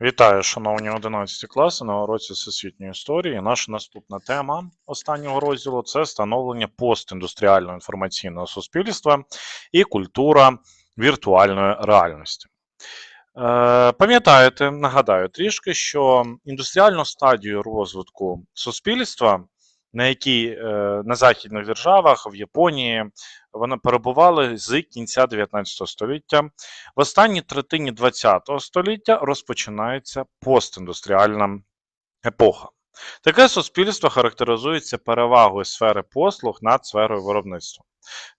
Вітаю, шановні 11 класи на уроці всесвітньої історії. Наша наступна тема останнього розділу це становлення постіндустріального інформаційного суспільства і культура віртуальної реальності. Е, Пам'ятаєте, нагадаю трішки, що індустріальну стадію розвитку суспільства, на якій е, на західних державах, в Японії, вони перебували з кінця 19 століття. В останній третині 20 століття розпочинається постіндустріальна епоха. Таке суспільство характеризується перевагою сфери послуг над сферою виробництва.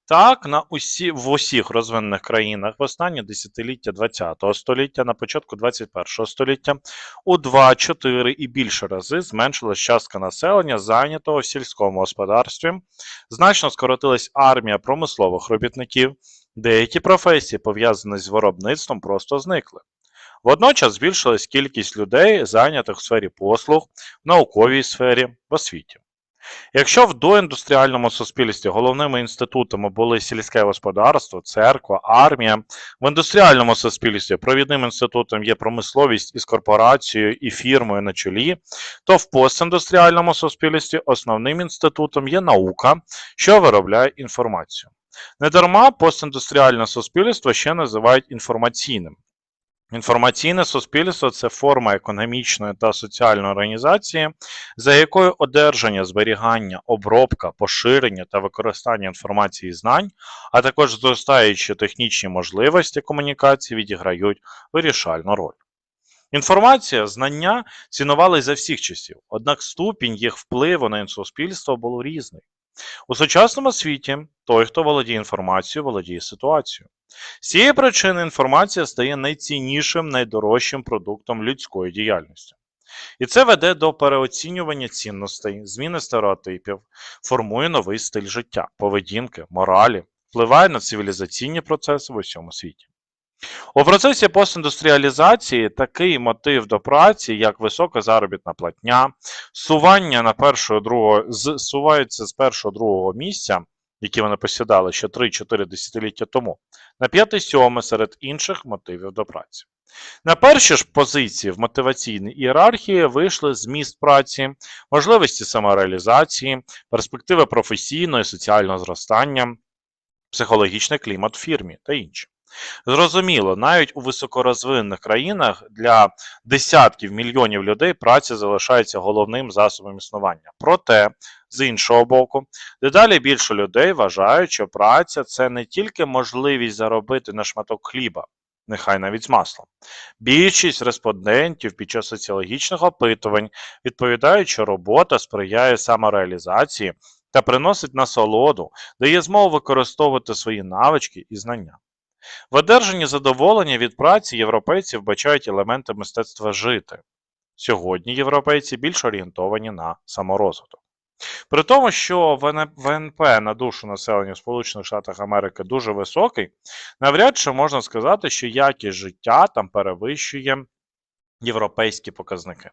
Так, на усі, в усіх розвинених країнах в останні десятиліття ХХ століття, на початку 21 століття, у 2, 4 і більше рази зменшилась частка населення, зайнятого в сільському господарстві, значно скоротилась армія промислових робітників, деякі професії, пов'язані з виробництвом, просто зникли. Водночас збільшилась кількість людей, зайнятих в сфері послуг, в науковій сфері, в освіті. Якщо в доіндустріальному суспільстві головними інститутами були сільське господарство, церква, армія, в індустріальному суспільстві провідним інститутом є промисловість із корпорацією і фірмою на чолі, то в постіндустріальному суспільстві основним інститутом є наука, що виробляє інформацію. Недарма постіндустріальне суспільство ще називають інформаційним. Інформаційне суспільство це форма економічної та соціальної організації, за якою одержання, зберігання, обробка, поширення та використання інформації і знань, а також зростаючі технічні можливості комунікації відіграють вирішальну роль. Інформація, знання цінувались за всіх часів, однак ступінь їх впливу на суспільство було різний. У сучасному світі той, хто володіє інформацією, володіє ситуацією. З цієї причини інформація стає найціннішим, найдорожчим продуктом людської діяльності. І це веде до переоцінювання цінностей, зміни стереотипів, формує новий стиль життя, поведінки, моралі, впливає на цивілізаційні процеси в усьому світі. У процесі постіндустріалізації такий мотив до праці, як висока заробітна платня, сування на першого другого, зсуваються з першого другого місця, які вони посідали ще 3-4 десятиліття тому, на 5-7 серед інших мотивів до праці. На перші ж позиції в мотиваційній ієрархії вийшли зміст праці, можливості самореалізації, перспективи професійного і соціального зростання, психологічний клімат в фірмі та інші. Зрозуміло, навіть у високорозвинених країнах для десятків мільйонів людей праця залишається головним засобом існування. Проте, з іншого боку, дедалі більше людей вважають, що праця це не тільки можливість заробити на шматок хліба, нехай навіть з маслом. Більшість респондентів під час соціологічних опитувань відповідають, що робота сприяє самореалізації та приносить насолоду, дає змогу використовувати свої навички і знання. В одержанні задоволення від праці європейці вбачають елементи мистецтва жити. Сьогодні європейці більш орієнтовані на саморозвиток. При тому, що ВНП на душу населення в Сполучених Штатах Америки дуже високий, навряд чи можна сказати, що якість життя там перевищує європейські показники.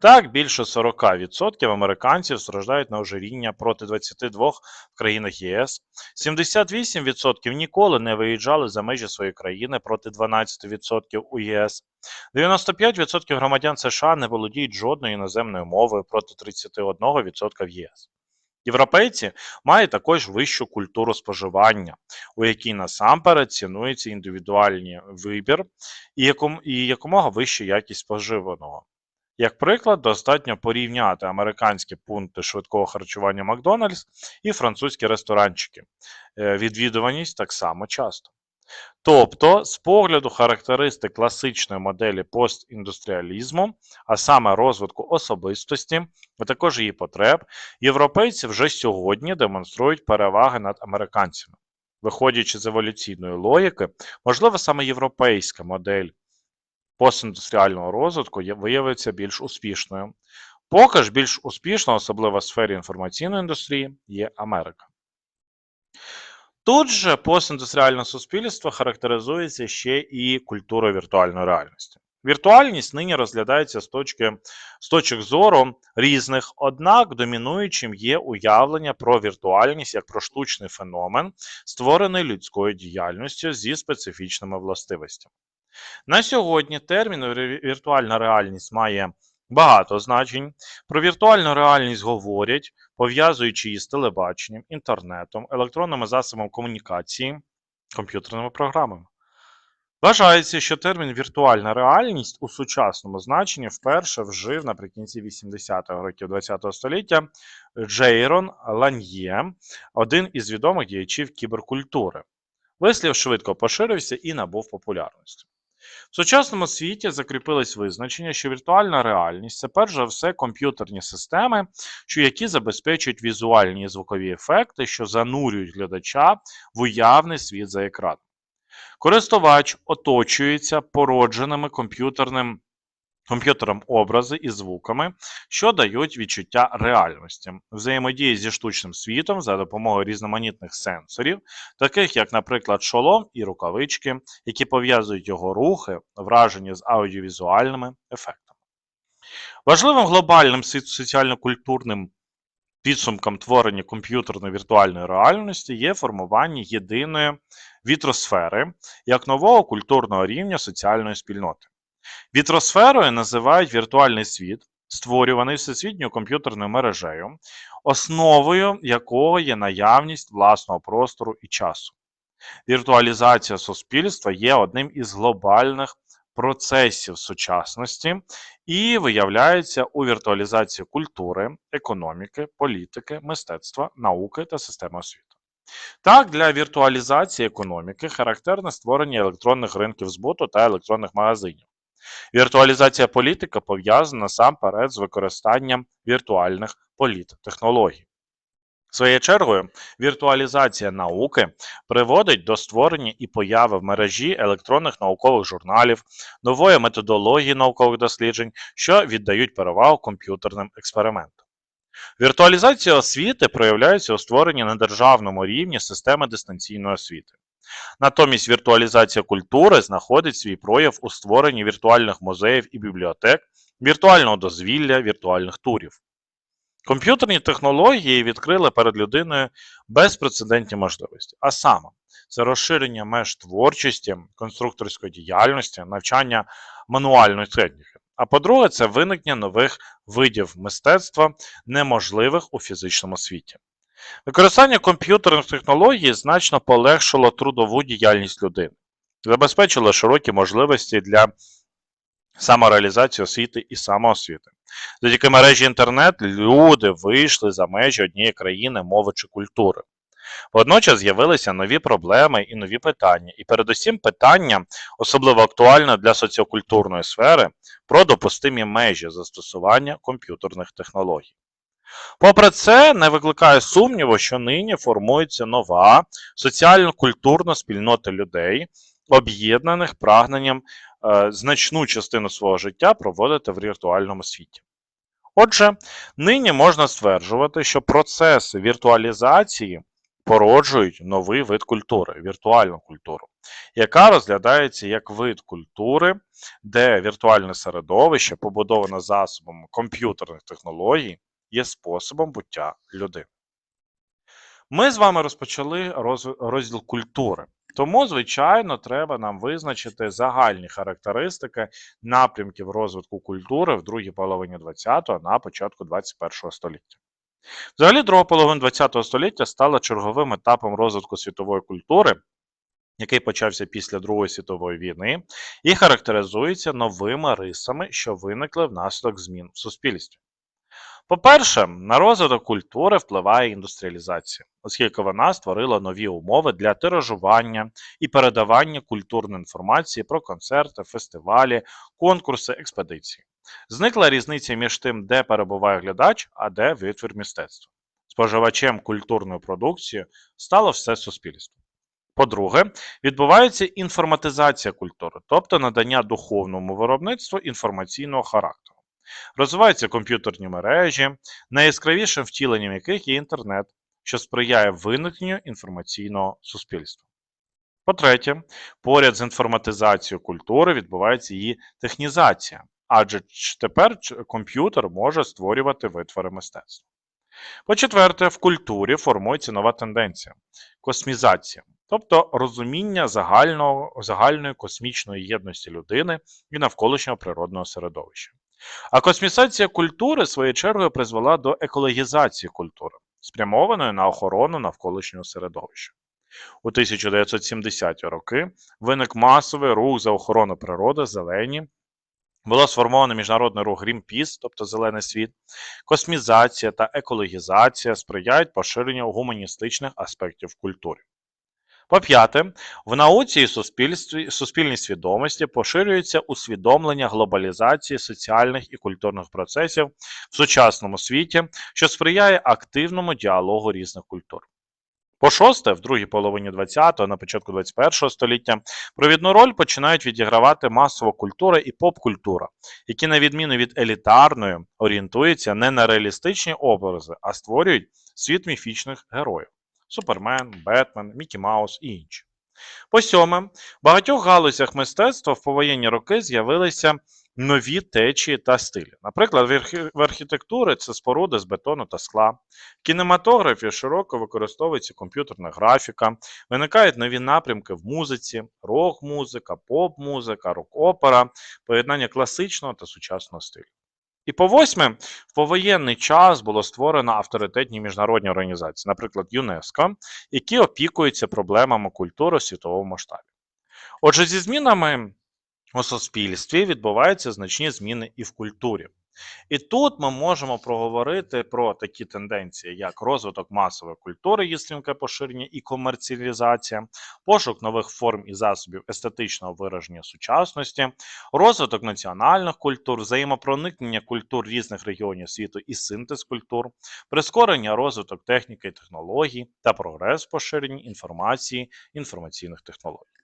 Так, більше 40% американців страждають на ожиріння проти 22 в країнах ЄС, 78% ніколи не виїжджали за межі своєї країни проти 12% у ЄС, 95% громадян США не володіють жодною іноземною мовою проти 31% в ЄС. Європейці мають також вищу культуру споживання, у якій насамперед цінується індивідуальний вибір і, якомога вища якість споживаного. Як приклад, достатньо порівняти американські пункти швидкого харчування Макдональдс і французькі ресторанчики. Е, відвідуваність так само часто. Тобто, з погляду характеристик класичної моделі постіндустріалізму, а саме розвитку особистості, а також її потреб, європейці вже сьогодні демонструють переваги над американцями. Виходячи з еволюційної логіки, можливо, саме європейська модель постіндустріального розвитку виявиться більш успішною. Поки ж більш успішна, особливо в сфері інформаційної індустрії, є Америка. Тут же постіндустріальне суспільство характеризується ще і культурою віртуальної реальності. Віртуальність нині розглядається з точки з точок зору різних, однак домінуючим є уявлення про віртуальність як про штучний феномен, створений людською діяльністю зі специфічними властивостями. На сьогодні термін віртуальна реальність має багато значень. Про віртуальну реальність говорять, пов'язуючи її з телебаченням, інтернетом, електронними засобами комунікації, комп'ютерними програмами. Вважається, що термін віртуальна реальність у сучасному значенні вперше вжив наприкінці 80-х років ХХ століття Джейрон Ланьє, один із відомих діячів кіберкультури. Вислів швидко поширився і набув популярності. В сучасному світі закріпилось визначення, що віртуальна реальність це перш за все комп'ютерні системи, що які забезпечують візуальні і звукові ефекти, що занурюють глядача в уявний світ за екраном. Користувач оточується породженими комп'ютерним комп'ютером образи і звуками, що дають відчуття реальності, взаємодії зі штучним світом за допомогою різноманітних сенсорів, таких як, наприклад, шолом і рукавички, які пов'язують його рухи, враження з аудіовізуальними ефектами. Важливим глобальним соціально-культурним підсумком творення комп'ютерної віртуальної реальності є формування єдиної вітросфери як нового культурного рівня соціальної спільноти. Вітросферою називають віртуальний світ, створюваний всесвітньою комп'ютерною мережею, основою якого є наявність власного простору і часу. Віртуалізація суспільства є одним із глобальних процесів сучасності і виявляється у віртуалізації культури, економіки, політики, мистецтва, науки та системи освіти. Так, для віртуалізації економіки характерне створення електронних ринків збуту та електронних магазинів. Віртуалізація політики пов'язана насамперед з використанням віртуальних політтехнологій. Своєю чергою, віртуалізація науки приводить до створення і появи в мережі електронних наукових журналів, нової методології наукових досліджень, що віддають перевагу комп'ютерним експериментам. Віртуалізація освіти проявляється у створенні на державному рівні системи дистанційної освіти. Натомість віртуалізація культури знаходить свій прояв у створенні віртуальних музеїв і бібліотек, віртуального дозвілля, віртуальних турів. Комп'ютерні технології відкрили перед людиною безпрецедентні можливості, а саме це розширення меж творчості, конструкторської діяльності, навчання мануальної техніки. А по-друге, це виникнення нових видів мистецтва, неможливих у фізичному світі. Використання комп'ютерних технологій значно полегшило трудову діяльність людини, забезпечило широкі можливості для самореалізації освіти і самоосвіти. Завдяки мережі інтернет люди вийшли за межі однієї країни, мови чи культури. Водночас з'явилися нові проблеми і нові питання, і передусім питання, особливо актуальне для соціокультурної сфери, про допустимі межі застосування комп'ютерних технологій. Попри це, не викликає сумніву, що нині формується нова соціально-культурна спільнота людей, об'єднаних прагненням е, значну частину свого життя проводити в віртуальному світі. Отже, нині можна стверджувати, що процеси віртуалізації породжують новий вид культури віртуальну культуру, яка розглядається як вид культури, де віртуальне середовище, побудоване засобами комп'ютерних технологій, є способом буття людини. Ми з вами розпочали роз- розділ культури. Тому, звичайно, треба нам визначити загальні характеристики напрямків розвитку культури в другій половині ХХ на початку ХХІ століття. Взагалі, друга половина ХХ століття стала черговим етапом розвитку світової культури, який почався після Другої світової війни, і характеризується новими рисами, що виникли внаслідок змін в суспільстві. По-перше, на розвиток культури впливає індустріалізація, оскільки вона створила нові умови для тиражування і передавання культурної інформації про концерти, фестивалі, конкурси, експедиції. Зникла різниця між тим, де перебуває глядач, а де витвір мистецтва. Споживачем культурної продукції стало все суспільство. По-друге, відбувається інформатизація культури, тобто надання духовному виробництву інформаційного характеру. Розвиваються комп'ютерні мережі, найяскравішим втіленням яких є інтернет, що сприяє виникненню інформаційного суспільства. По-третє, поряд з інформатизацією культури відбувається її технізація, адже тепер комп'ютер може створювати витвори мистецтва. По-четверте, в культурі формується нова тенденція космізація, тобто розуміння загального, загальної космічної єдності людини і навколишнього природного середовища. А космісація культури, своєю чергою, призвела до екологізації культури, спрямованої на охорону навколишнього середовища. У 1970-ті роки виник масовий рух за охорону природи, зелені. Було сформовано міжнародний рух Greenpeace, тобто Зелений світ. Космізація та екологізація сприяють поширенню гуманістичних аспектів культури. По-п'яте, в науці і суспільстві, суспільній свідомості поширюється усвідомлення глобалізації соціальних і культурних процесів в сучасному світі, що сприяє активному діалогу різних культур. По шосте, в другій половині 20-го, на початку 21-го століття, провідну роль починають відігравати масова культура і поп-культура, які, на відміну від елітарної, орієнтуються не на реалістичні образи, а створюють світ міфічних героїв: Супермен, Бетмен, Мікі Маус і інші. По сьоме, в багатьох галузях мистецтва в повоєнні роки з'явилися нові течії та стилі. Наприклад, в архітектури це споруди з бетону та скла. В кінематографі широко використовується комп'ютерна графіка, виникають нові напрямки в музиці, рок-музика, поп-музика, рок-опера, поєднання класичного та сучасного стилю. І по восьме, в повоєнний час було створено авторитетні міжнародні організації, наприклад, ЮНЕСКО, які опікуються проблемами культури у світовому масштабі. Отже, зі змінами у суспільстві відбуваються значні зміни і в культурі. І тут ми можемо проговорити про такі тенденції, як розвиток масової культури, її стрімке поширення і комерціалізація, пошук нових форм і засобів естетичного вираження сучасності, розвиток національних культур, взаємопроникнення культур різних регіонів світу і синтез культур, прискорення розвиток техніки і технологій та прогрес в поширенні інформації інформаційних технологій.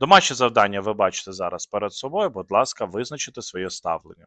Домашнє завдання ви бачите зараз перед собою. Будь ласка, визначте своє ставлення.